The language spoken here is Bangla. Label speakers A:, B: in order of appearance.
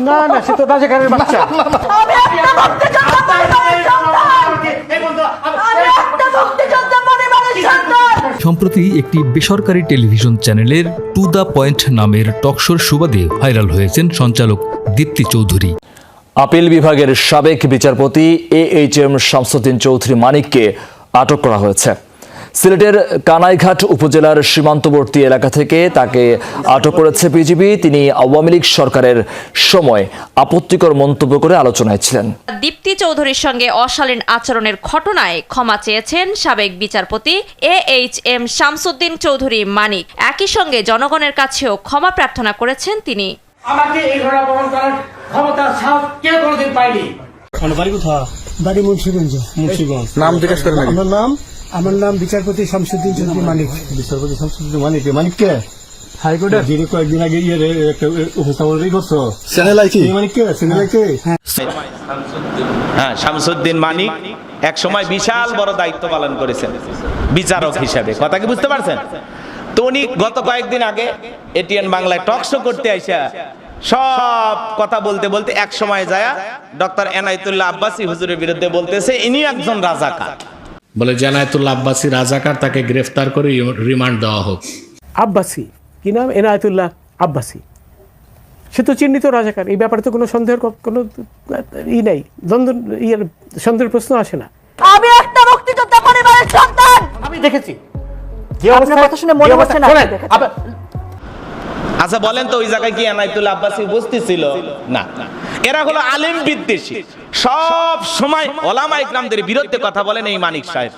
A: না না সে তো রাজাকারের বাচ্চা
B: আমি একটা মুক্তিযোদ্ধা পরিবারের সন্তান আমি একটা মুক্তিযোদ্ধা পরিবারের সন্তান
C: সম্প্রতি একটি বেসরকারি টেলিভিশন চ্যানেলের টু দ্য পয়েন্ট নামের টকশোর সুবাদে ভাইরাল হয়েছেন সঞ্চালক দীপ্তি চৌধুরী
D: আপিল বিভাগের সাবেক বিচারপতি A H M Shamsuddin Chowdhury মানিককে আটক করা হয়েছে সিলেটের কানাইঘাট উপজেলার সীমান্তবর্তী এলাকা থেকে তাকে আটক করেছে বিজিবি। তিনি আওয়ামী লীগ সরকারের সময় আপত্তিকর মন্তব্য করে আলোচনায় ছিলেন।
E: দীপ্তি চৌধুরীর সঙ্গে অশালীন আচরণের ঘটনায় ক্ষমা চেয়েছেন সাবেক বিচারপতি A H M Shamsuddin Chowdhury Manik একই সঙ্গে জনগণের কাছেও ক্ষমা প্রার্থনা করেছেন তিনি।
A: আমাকে এই ঘোড়া বহন করার ক্ষমতা সাহস কেউ কোনোদিন পাইনি
F: বাড়ি কোথা
G: বাড়ি মুন্সিগঞ্জ।
F: মুন্সিগঞ্জ।
H: নাম জিজ্ঞেস করেন।
F: আপনার নাম
G: আমার নাম বিচারপতি শামসুদ্দিন চৌধুরী মানিক।
F: বিচারপতি শামসুদ্দিন মানিক মানিক কে? কয়েকদিন আগে ইয়ে একটা উপস্থাপন করছ।
H: চ্যানেল আই
F: মানিক কে? চ্যানেল কে?
I: হ্যাঁ। শামসুদ্দিন মানিক এক সময় বিশাল বড় দায়িত্ব পালন করেছেন বিচারক হিসাবে। কথা কি বুঝতে পারছেন? তো উনি গত কয়েকদিন আগে এটিএন বাংলায় টক শো করতে আইসা সব কথা বলতে বলতে এক সময় যায় ডক্টর এনায়তুল্লাহ আব্বাসী হুজুরের বিরুদ্ধে বলতেছে ইনি একজন রাজাকার।
J: বলে জানায়তুল্লাহ আব্বাসী রাজাকার তাকে গ্রেফতার করে রিমান্ড দেওয়া হোক।
A: আব্বাসি? কি নাম? এনায়তুল্লাহ আব্বাসি। সে তো চিহ্নিত রাজাকার এই ব্যাপারে তো কোনো সন্দেহের কোনো ই নেই দ্বন্দ্ব ইয়ের সন্দেহের প্রশ্ন আসে না।
B: আমি একটা মুক্তিযোদ্ধা পরিবারের সন্তান!
A: আমি দেখেছি। যে
B: অবস্থা কথা শুনে মনে হচ্ছে না।
I: আচ্ছা বলেন তো ওই জায়গায় কি এনায়তুল আব্বাসি উপস্থিত ছিল? না। এরা হলো আলিম বিদ্বেষী। সব সময় ওলামা ইকরামদের বিরুদ্ধে কথা বলেন এই মানিক সাহেব।